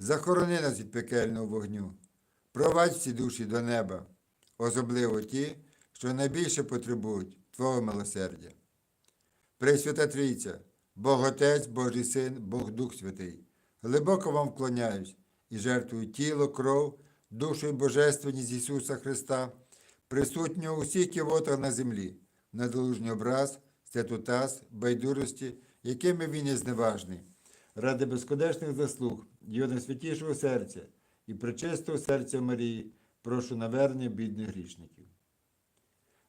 захорони нас від пекельного вогню, провадь всі душі до неба, особливо ті, що найбільше потребують Твого милосердя. Пресвята Трійця, Бог Отець, Божий Син, Бог Дух Святий, глибоко вам вклоняюсь і жертвую тіло, кров, душу і божественність Ісуса Христа, присутнього у всіх кивотах на землі, на долужній образ, статутас, байдурості, якими він є зневажний, ради безконечних заслуг, його найсвятішого серця і пречистого серця Марії, прошу навернення бідних грішників.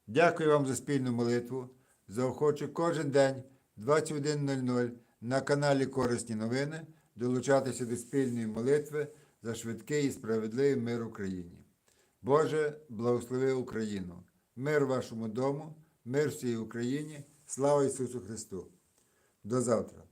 Дякую вам за спільну молитву. Заохочу кожен день 21.00 на каналі Корисні новини долучатися до спільної молитви за швидкий і справедливий мир Україні. Боже, благослови Україну! Мир вашому дому, мир всій Україні, слава Ісусу Христу! До завтра!